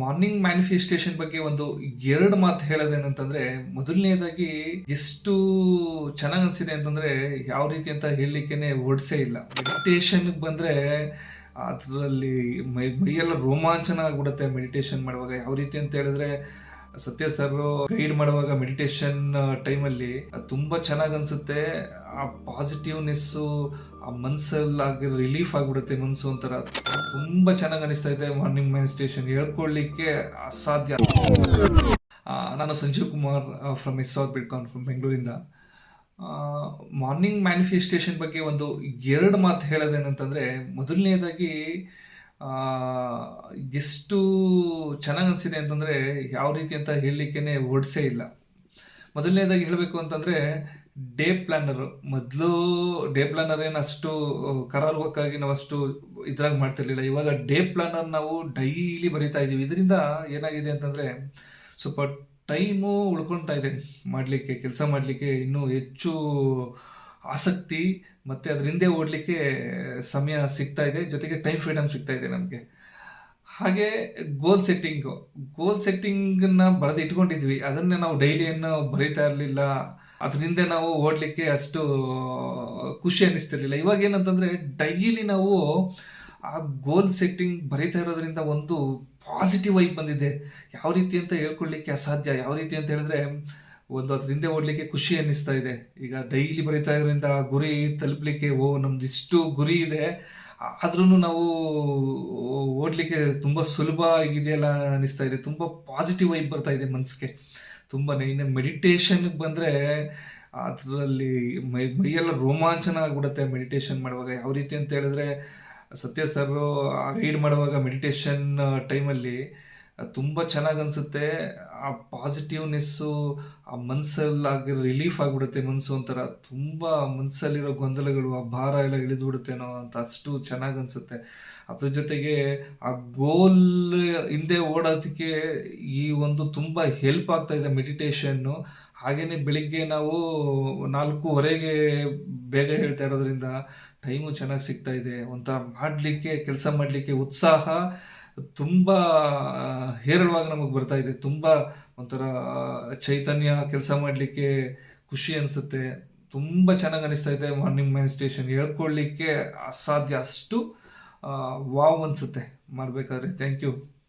Morning manifestation ಬಗ್ಗೆ ಒಂದು ಎರಡು ಮಾತು ಹೇಳೋದೇನಂತಂದ್ರೆ, ಮೊದಲನೇದಾಗಿ ಎಷ್ಟು ಚೆನ್ನಾಗಿ ಅನ್ಸಿದೆ ಅಂತಂದ್ರೆ, ಯಾವ ರೀತಿ ಅಂತ ಹೇಳಲಿಕ್ಕೆ ವರ್ಡ್ಸೇ ಇಲ್ಲ. ಮೆಡಿಟೇಷನ್ ಬಂದ್ರೆ, ಅದರಲ್ಲಿ ಮೈ, ಮೈಯೆಲ್ಲ ರೋಮಾಂಚನ ಆಗ್ಬಿಡುತ್ತೆ ಮೆಡಿಟೇಷನ್ ಮಾಡುವಾಗ. ಯಾವ ರೀತಿ ಅಂತ ಹೇಳಿದ್ರೆ ಸತ್ಯ ಸರ್ ಗೈಡ್ ಮಾಡುವಾಗ ಮೆಡಿಟೇಷನ್ ಟೈಮಲ್ಲಿ ತುಂಬಾ ಚೆನ್ನಾಗಿ ಅನ್ಸುತ್ತೆ. ಆ ಪಾಸಿಟಿವ್ನೆಸ್ ಆ ಮನ್ಸಲ್ಲಾಗಿ ರಿಲೀಫ್ ಆಗ್ಬಿಡುತ್ತೆ ಮನ್ಸು ಒಂಥರ. ತುಂಬಾ ಚೆನ್ನಾಗಿ ಅನಿಸ್ತಾ ಇದೆ ಮಾರ್ನಿಂಗ್ ಮೆಡಿಟೇಷನ್ ಹೇಳ್ಕೊಳ್ಳಿಕ್ಕೆ ಅಸಾಧ್ಯ. ನಾನು Sanjeev Kumar from S R ಬಿಟ್ಕಾನ್ from ಬೆಂಗಳೂರಿಂದ ಮಾರ್ನಿಂಗ್ ಮ್ಯಾನಿಫೆಸ್ಟೇಷನ್ ಬಗ್ಗೆ ಒಂದು ಎರಡು ಮಾತು ಹೇಳೋದೇನಂತಂದರೆ, ಮೊದಲನೇದಾಗಿ ಎಷ್ಟು ಚೆನ್ನಾಗ್ ಅನಿಸಿದೆ ಅಂತಂದರೆ ಯಾವ ರೀತಿ ಅಂತ ಹೇಳಲಿಕ್ಕೇನೆ ಒಡ್ಸೇ ಇಲ್ಲ. ಮೊದಲನೇದಾಗಿ ಹೇಳಬೇಕು ಅಂತಂದರೆ, ಡೇ ಪ್ಲ್ಯಾನರು ಮೊದಲು ಡೇ ಪ್ಲಾನರ್ ಏನು ಅಷ್ಟು ಕರಾರುವಕ್ಕಾಗಿ ನಾವು ಅಷ್ಟು ಇದ್ರಾಗ ಮಾಡ್ತಿರ್ಲಿಲ್ಲ. ಇವಾಗ ಡೇ ಪ್ಲಾನರ್ ನಾವು ಡೈಲಿ ಬರಿತಾ ಇದ್ದೀವಿ ಇದರಿಂದ ಏನಾಗಿದೆ ಅಂತಂದರೆ, ಸ್ವಲ್ಪ ಟೈಮು ಉಳ್ಕೊಳ್ತಾ ಇದೆ ಮಾಡಲಿಕ್ಕೆ, ಕೆಲಸ ಮಾಡಲಿಕ್ಕೆ ಇನ್ನೂ ಹೆಚ್ಚು ಆಸಕ್ತಿ ಮತ್ತು ಅದರಿಂದೇ ಓಡಲಿಕ್ಕೆ ಸಮಯ ಸಿಗ್ತಾ ಇದೆ. ಜೊತೆಗೆ ಟೈಮ್ ಫ್ರೀಡಮ್ ಸಿಗ್ತಾ ಇದೆ ನಮಗೆ. ಹಾಗೆ ಗೋಲ್ ಸೆಟ್ಟಿಂಗು ಗೋಲ್ ಸೆಟ್ಟಿಂಗನ್ನು ಬರೆದು ಇಟ್ಕೊಂಡಿದ್ವಿ. ಅದನ್ನ ನಾವು ಡೈಲಿ ಏನು ಬರೀತಾ ಇರಲಿಲ್ಲ. ಅದರಿಂದ ನಾವು ಓಡಲಿಕ್ಕೆ ಅಷ್ಟು, ಖುಷಿ ಅನ್ನಿಸ್ತಿರ್ಲಿಲ್ಲ. ಇವಾಗ ಏನಂತಂದ್ರೆ ಡೈಲಿ ನಾವು ಆ ಗೋಲ್ ಸೆಟ್ಟಿಂಗ್ ಬರೀತಾ ಇರೋದ್ರಿಂದ ಒಂದು ಪಾಸಿಟಿವ್ ವೈಬ್ ಬಂದಿದೆ. ಯಾವ ರೀತಿ ಅಂತ ಹೇಳ್ಕೊಳ್ಲಿಕ್ಕೆ ಅಸಾಧ್ಯ. ಯಾವ ರೀತಿ ಅಂತ ಹೇಳಿದ್ರೆ ಒಂದು ಅದ್ರ ಹಿಂದೆ ಓಡ್ಲಿಕ್ಕೆ ಖುಷಿ ಅನ್ನಿಸ್ತಾ ಇದೆ. ಈಗ ಡೈಲಿ ಬರೀತಾ ಇರೋದ್ರಿಂದ ಗುರಿ ತಲುಪಲಿಕ್ಕೆ, ಓ ನಮ್ದು ಇಷ್ಟು ಗುರಿ ಇದೆ. ಆದ್ರೂ ನಾವು ಓಡ್ಲಿಕ್ಕೆ ತುಂಬಾ ಸುಲಭ ಆಗಿದೆಯಲ್ಲ ಅನಿಸ್ತಾ ಇದೆ. ತುಂಬಾ ಪಾಸಿಟಿವ್ ವೈಬ್ ಬರ್ತಾ ಇದೆ ಮನ್ಸಿಗೆ. ತುಂಬ ಇನ್ನು ಮೆಡಿಟೇಷನ್ಗೆ ಬಂದ್ರೆ ಅದರಲ್ಲಿ ಮೈ, ಮೈಯೆಲ್ಲ ರೋಮಾಂಚನ ಆಗ್ಬಿಡುತ್ತೆ ಮೆಡಿಟೇಷನ್ ಮಾಡುವಾಗ. ಯಾವ ರೀತಿ ಅಂತ ಹೇಳಿದ್ರೆ ಸತ್ಯ ಸರ್ ಗೈಡ್ ಮಾಡುವಾಗ ಮೆಡಿಟೇಷನ್ ಟೈಮಲ್ಲಿ ತುಂಬ ಚೆನ್ನಾಗಿ ಅನಿಸುತ್ತೆ ಆ ಪಾಸಿಟಿವ್ನೆಸ್ಸು ಆ ಮನಸ್ಸಲ್ಲಾಗಿ ರಿಲೀಫ್ ಆಗಿಬಿಡುತ್ತೆ ಮನಸ್ಸು ಒಂಥರ. ತುಂಬ ಮನಸ್ಸಲ್ಲಿರೋ ಗೊಂದಲಗಳು, ಆ ಭಾರ ಎಲ್ಲ ಇಳಿದ್ಬಿಡುತ್ತೇನೋ ಅಂತ ಅಷ್ಟು ಚೆನ್ನಾಗಿ ಅನಿಸುತ್ತೆ ಅದ್ರ ಜೊತೆಗೆ ಆ ಗೋಲ್ ಹಿಂದೆ ಓಡೋದಕ್ಕೆ ಈ ಒಂದು ತುಂಬ ಹೆಲ್ಪ್ ಆಗ್ತಾ ಇದೆ ಮೆಡಿಟೇಷನ್ನು ಹಾಗೇ ಬೆಳಿಗ್ಗೆ ನಾವು ನಾಲ್ಕೂವರೆಗೆ ಬೇಗ ಹೇಳ್ತಾ ಇರೋದ್ರಿಂದ ಟೈಮು ಚೆನ್ನಾಗಿ ಸಿಗ್ತಾ ಇದೆ. ಒಂಥರ ಮಾಡಲಿಕ್ಕೆ, ಕೆಲಸ ಮಾಡಲಿಕ್ಕೆ ಉತ್ಸಾಹ ತುಂಬ ಹೇರಳವಾಗಿ ನಮಗೆ ಬರ್ತಾ ಇದೆ. ತುಂಬ ಒಂಥರ ಚೈತನ್ಯ ಕೆಲಸ ಮಾಡಲಿಕ್ಕೆ ಖುಷಿ ಅನಿಸುತ್ತೆ. ತುಂಬ ಚೆನ್ನಾಗಿ ಅನಿಸ್ತಾ ಇದೆ ಮಾರ್ನಿಂಗ್ ಮ್ಯಾನಿಸ್ಟೇಷನ್ ಹೇಳ್ಕೊಳ್ಳಿಕ್ಕೆ ಅಸಾಧ್ಯ ಅಷ್ಟು ವಾವ್ ಅನಿಸುತ್ತೆ. ಮಾಡಬೇಕಾದ್ರೆ. Thank you.